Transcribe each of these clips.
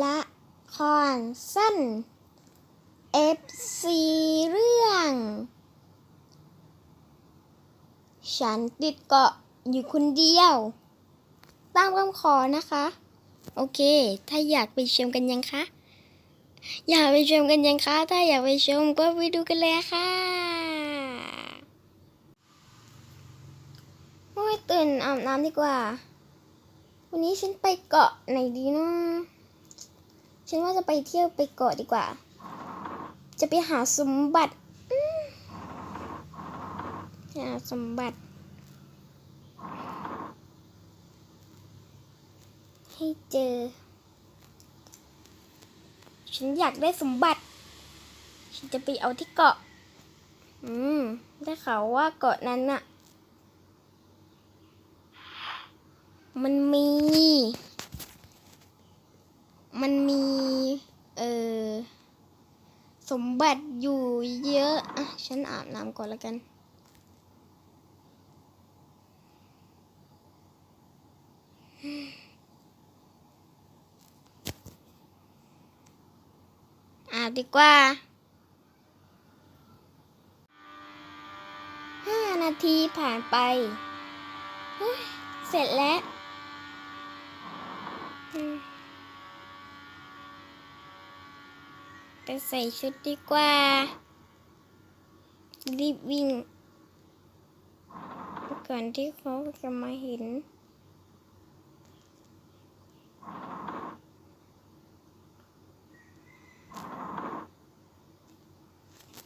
ละครสั้น FC เรื่อง ฉันติดเกาะอยู่คนเดียว ตามคำขอนะคะ โอเค ถ้าอยากไปชมกันยังคะ อยากไปชมกันยังคะ ถ้าอยากไปชมก็ไปดูกันเลยค่ะโอ้ยตื่นอาบน้ำดีกว่า วันนี้ฉันไปเกาะไหนดีเนาะ ฉันว่าจะไปเที่ยวไปเกาะดีกว่า จะไปหาสมบัติหาสมบัติ ให้เจอ ฉันอยากได้สมบัติ ฉันจะไปเอาที่เกาะ อืม ได้ข่าวว่าเกาะนั้นน่ะ มันมี มันมี เออ สมบัติอยู่เยอะ อะ ฉันอาบน้ำก่อนล้วกัน อาบดีกว่าห้านาทีผ่านไป เสร็จแล้วอืม ไปใส่ชุดดีกว่า รีบวิ่ง ก่อนที่เขาจะมาเห็น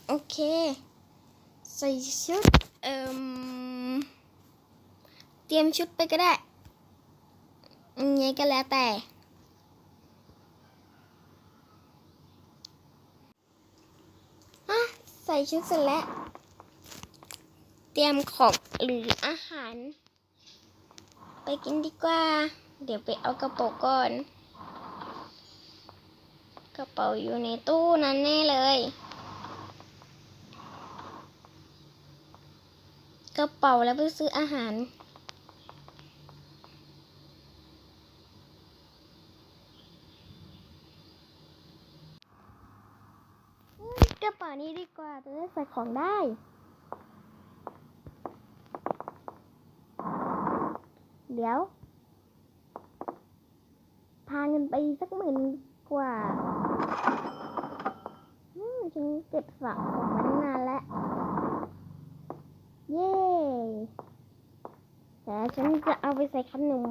โอเค ใส่ชุด เอ่มเตรียมชุดไปก็ได้ยังไงก็แล้วแต่ อะ ใส่ชุดเสร็จแล้ว เตรียมของหรืออาหาร ไปกินดีกว่า เดี๋ยวไปเอากระเป๋าก่อน กระเป๋าอยู่ในตู้นั้นแน่เลย กระเป๋าแล้วไปซื้ออาหาร เฮ้ยกระเป๋า นี้ดีกว่าจะได้ใส่ของได้เดี๋ยว พาเงินไปสักหมื่นกว่าอืมฉันเก็บฝากของมาตั้งนานแล้ว เย้แต่ฉันจะเอาไปใส่ขนม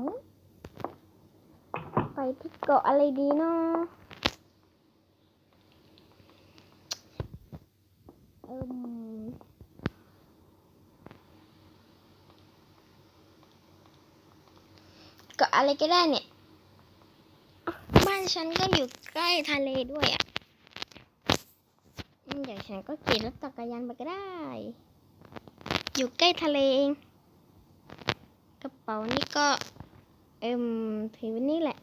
ไปที่เกาะอะไรดีเนาะ เอิมเกาะอะไรก็ได้เนี่ย บ้านฉันก็อยู่ใกล้ทะเลด้วยอะเดี๋ยวฉันก็ขี่รถจักรยานไปก็ได้ อยู่ใกล้ทะเลเอง กระเป๋านี่ก็เอิมถือไว้นี่แหละ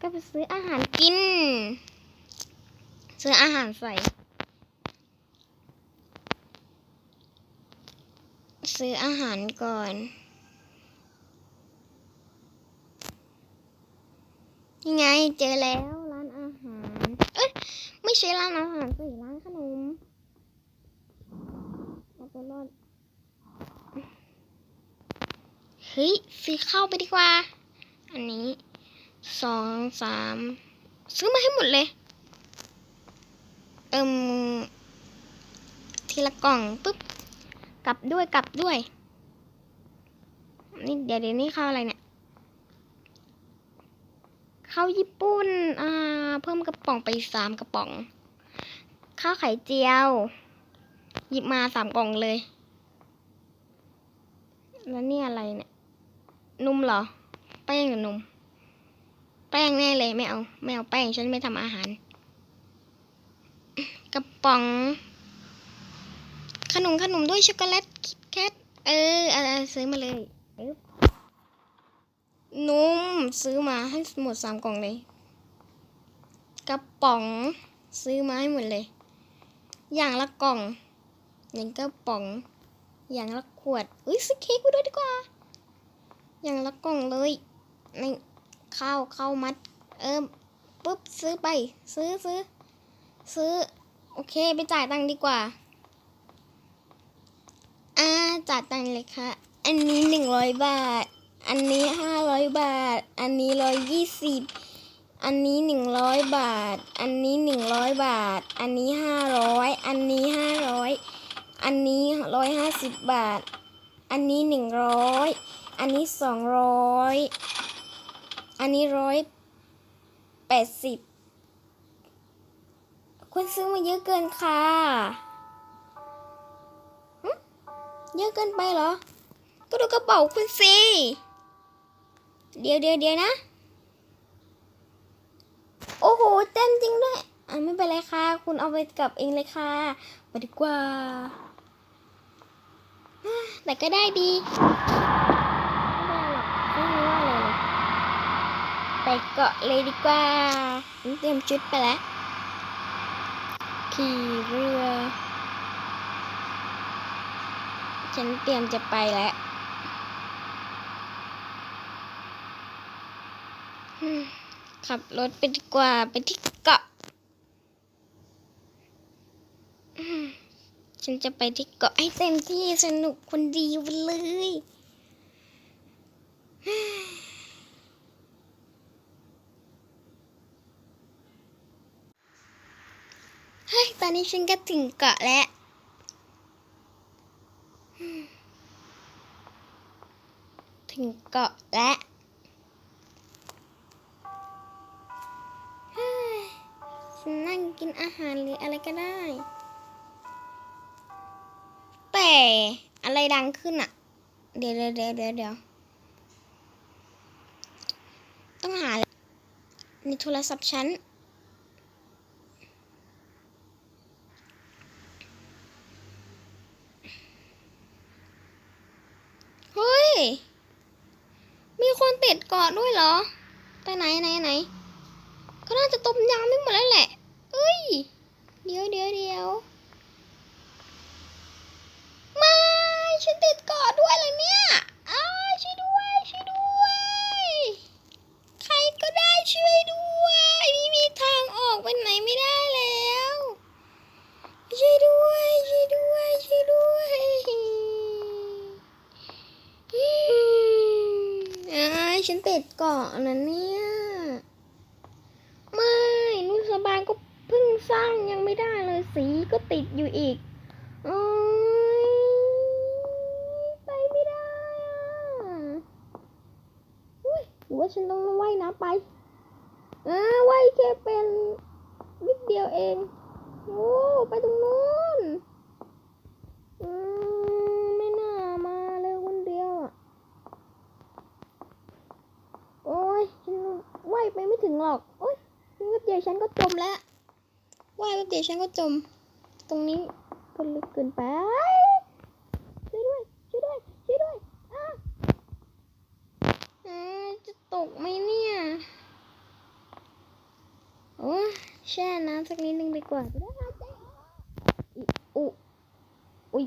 ก็ไปซื้ออาหารกิน ซื้ออาหารใส่ ซื้ออาหารก่อนนี่ไงเจอแล้วร้านอาหาร เอ้ย ไม่ใช่ร้านอาหารสิร้านขนมเอาตัวรอดเฮ้ยซื้อข้าวไปดีกว่า อันนี้สองสามซื้อมาให้หมดเลย เอิมทีละกล่องปุ๊บ กลับด้วยกลับด้วย นี่เดี๋ยวเดี๋ยวนี้ข้าวอะไรเนี่ยข้าวญี่ปุ่น อ่า เพิ่มกระป๋องไปสามกระป๋อง ข้าวไข่เจียว หยิบมาสามกล่องเลย แล้วนี่อะไรเนี่ย นุ่มเหรอ แป้งหรือนม แป้งแน่เลยไม่เอา ไม่เอาแป้งฉันไม่ทำอาหาร กระป๋อง ขนมขนมด้วยช็อกโกแลตคิดแคทเอออะไรซื้อมาเลยปึ๊บนมซื้อมาให้หมดสามกล่องเลยกระป๋องซื้อมาให้หมดเลย อย่างละกล่องหนึ่งกระป๋อง อย่างละขวดอุ้ยซื้อเค้กไปด้วยดีกว่า อย่างละกล่องเลยในข้าวข้าวมัด เออปุ๊บซื้อไป ซื้อซื้อซื้อ โอเค ไปจ่ายตังค์ดีกว่า อ่าจ่ายตังเลยค่ะ อันนี้หนึ่งร้อยบาท อันนี้ห้าร้อยบาท อันนี้ร้อยยี่สิบอันนี้หนึ่งร้อยบาท อันนี้หนึ่งร้อยบาท อันนี้ห้าร้อยอันนี้ห้าร้อยอันนี้ร้อยห้าสิบบาท อันนี้หนึ่งร้อยอันนี้สองร้อยอันนี้ร้อยแปดสิบคุณซื้อมาเยอะเกินค่ะ เยอะเกินไปเหรอ ก็ดูกระเป๋าคุณสิเดี๋ยวเดี๋ยวเดี๋ยวนะ โอ้โห เต็มจริงด้วย อะไม่เป็นไรค่ะ คุณเอาไปกลับเองเลยค่ะไปดีกว่า แต่ก็ได้ดี ไม่เป็นไรหรอก ไม่รู้ว่าอะไรเลยไปเกาะเลยดีกว่า เตรียมชุดไปแล้ว ขี่เรือ ฉันเตรียมจะไปแล้วขับรถไปดีกว่าไปที่เกาะ ฉันจะไปที่เกาะให้เต็มที่สนุกคนดีไปเลยเฮ้ย ตอนนี้ฉันก็ถึงเกาะแล้ว ถึงเกาะแล้วฉันนั่งกินอาหารหรืออะไรก็ได้ แต่อะไรดังขึ้นอะเดี๋ยวเดี๋ยวเดี๋ยวเดี๋ยวต้องหาในโทรศัพท์ฉัน เฮ้ย มีคนติดเกาะด้วยเหรอ ไหนไหนไหนก็น่าจะต้มยำไม่หมดแล้วแหละ เอ้ย เดี๋ยวเดี๋ยวเดี๋ยวไม่ฉันติดเกาะด้วยเลยเนี่ยอ้าช่วยด้วย ช่วยด้วย ใครก็ได้ช่วยด้วยไม่มีทางออกไปไหนไม่ได้แล้ว ช่วยด้วย ช่วยด้วย ช่วยด้วยอ้าฉันติดเกาะนะเนี่ย ไม่นุสบานก็เพิ่งสร้างยังไม่ได้เลย สีก็ติดอยู่อีกอ้ยไปไม่ได้อะอุ้ยหรือว่าฉันต้องว่ายน้ำไปอ่าว่ายแค่เป็นนิดเดียวเอง โอ้ไปตรงนู้นอืมไม่น่ามาเลยคนเดียวอะ โอ้ยฉันว่ายไปไม่ถึงหรอก โอ้ยแป๊บเดียวฉันก็จมแล้ว ว่ายแป๊บเดียวฉันก็จม ตรงนี้ก็ลึกเกินไป ช่วยด้วย ช่วยด้วย ช่วยด้วยอ้าอ่าจะตกไหมเนี่ย โอ้แช่น้ำสักนิดนึงดีกว่าจะได้หายใจออกอิอุอุ้ย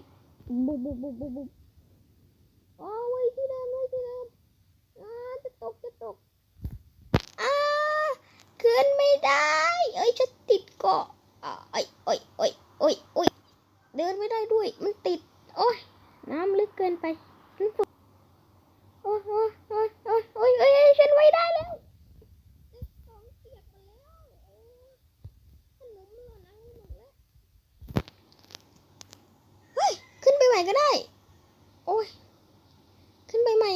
บุบบุบบุบบุบบุบอ๋อไว้ที่เดิมไว้ที่เดิมอ่าจะตกจะตกอ่าขึ้นไม่ได้ เอ้ยจะติดเกาะ อ่าเอ้ยเอ้ยเอ้ยเอ้ยเอ้ยเดินไม่ได้ด้วย มันติด โอ้ยน้ำลึกเกินไปฉันฝึกโอ้ยโอ้ยโอ้ยโอ้ยโอ้ยเอ้ยเอ้ยฉันไว้ได้แล้วเปียกมาแล้วโอ้ยขนมหล่นอะไรหมดแล้วเฮ้ย ขึ้นไปใหม่ก็ได้ โอ้ย ขึ้นไปใหม่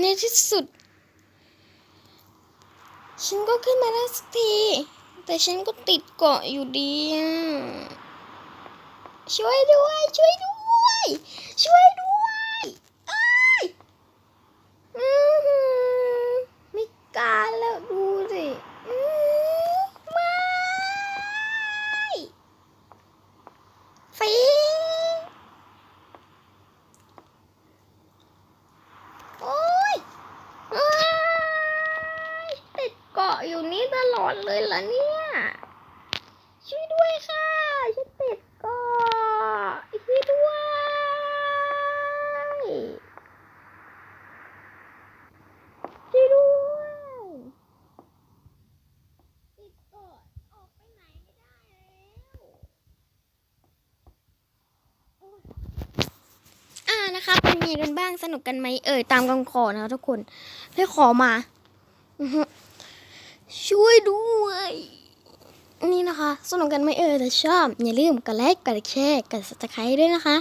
ในที่สุด ฉันก็ขึ้นมาได้สักที แต่ฉันก็ติดเกาะอยู่ดีอะ ช่วยด้วย ช่วยด้วย ช่วยด้วย เนี่ย ช่วยด้วยค่ะฉันติดก็ช่วยด้วย ช่วยด้วยติดกอดออกไปไหนไม่ได้แล้วอ่านะคะเป็นไงกันบ้างสนุกกันไหมเอ่ยตามกองขอนะทุกคนเพื่ขอมา ช่วยด้วย นี่นะคะ สนุกกันไหมเอ่ยถ้าชอบ อย่าลืมกดไลค์กดแชร์กด subscribe ด้วยนะคะ